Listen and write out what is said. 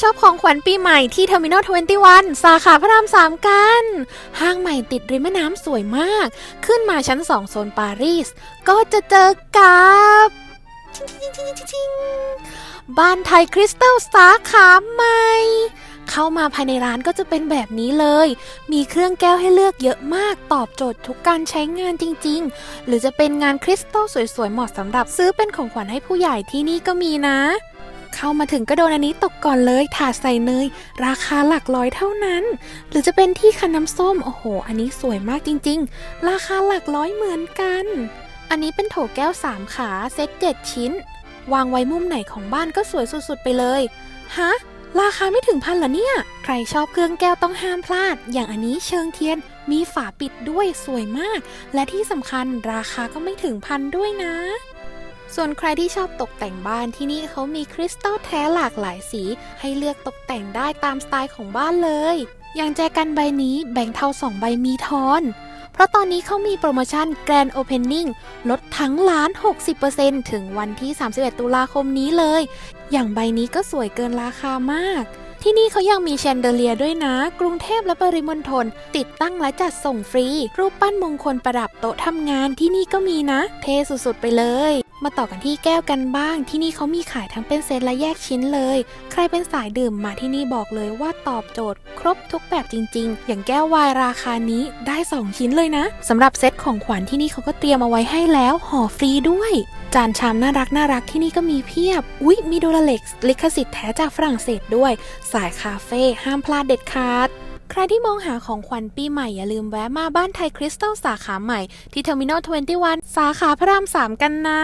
ช็อปของขวัญปีใหม่ที่เทอร์มินอล21 สาขาพระราม3กัน ห้างใหม่ติดริมแม่น้ำสวยมาก ขึ้นมาชั้น2โซนปารีส ก็จะเจอกับชิงชิงชิงชิงชิงบ้านไทยคริสตัลสาขาใหม่เข้ามาภายในร้านก็จะเป็นแบบนี้เลย มีเครื่องแก้วให้เลือกเยอะมาก ตอบโจทย์ทุกการใช้งานจริง ๆ หรือจะเป็นงานคริสตัลสวยๆ เหมาะสำหรับซื้อเป็นของขวัญให้ผู้ใหญ่ที่นี่ก็มีนะ เข้ามาถึงก็โดนอันนี้ตกก่อนเลย ถาดใส่เนย ราคาหลักร้อยเท่านั้น หรือจะเป็นที่คันน้ำส้ม โอ้โห อันนี้สวยมากจริง ๆ ราคาหลักร้อยเหมือนกัน อันนี้เป็นโถแก้ว 3 ขาเซ็ต7ชิ้น วางไว้มุมไหนของบ้านก็สวยสุดๆไปเลย ฮะ ราคาไม่ถึงพันเหรอเนี่ย ใครชอบเครื่องแก้วต้องห้ามพลาด อย่างอันนี้เชิงเทียน มีฝาปิดด้วยสวยมาก และที่สำคัญราคาก็ไม่ถึงพันด้วยนะ ส่วนใครที่ชอบตกแต่งบ้านที่นี่เขามีคริสตัลแท้หลากหลายสี ให้เลือกตกแต่งได้ตามสไตล์ของบ้านเลย อย่างแจกันใบนี้แบ่งเท่า2ใบมีทอน เพราะตอนนี้เขามีโปรโมชั่น Grand Opening ลดทั้งร้าน 60%ถึงวันที่ 31 ตุลาคมนี้เลย อย่างใบนี้ก็สวยเกินราคามากที่นี่เขายังมีแชนเดเลียด้วยนะ กรุงเทพและปริมณฑลติดตั้งและจัดส่งฟรี รูปปั้นมงคลประดับโต๊ะทำงานที่นี่ก็มีนะ เท่สุดๆไปเลย มาต่อกันที่แก้วกันบ้าง ที่นี่เขามีขายทั้งเป็นเซตและแยกชิ้นเลย ใครเป็นสายดื่มมาที่นี่บอกเลยว่าตอบโจทย์ ครบทุกแบบจริง ๆ อย่างแก้ววายราคานี้ได้ 2 ชิ้นเลยนะสำหรับเซตของขวัญที่นี่เขาก็เตรียมเอาไว้ให้แล้วห่อฟรีด้วย จานชามน่ารักน่ารักที่นี่ก็มีเพียบ อุ๊ย มีโดราเล็กลิขสิทธิ์แท้จากฝรั่งเศสด้วย สายคาเฟ่ห้ามพลาดเด็ดขาด ใครที่มองหาของขวัญปีใหม่อย่าลืมแวะมาบ้านไทยคริสตัลสาขาใหม่ที่เทอร์มินอล21 สาขาพระราม 3 กันนะ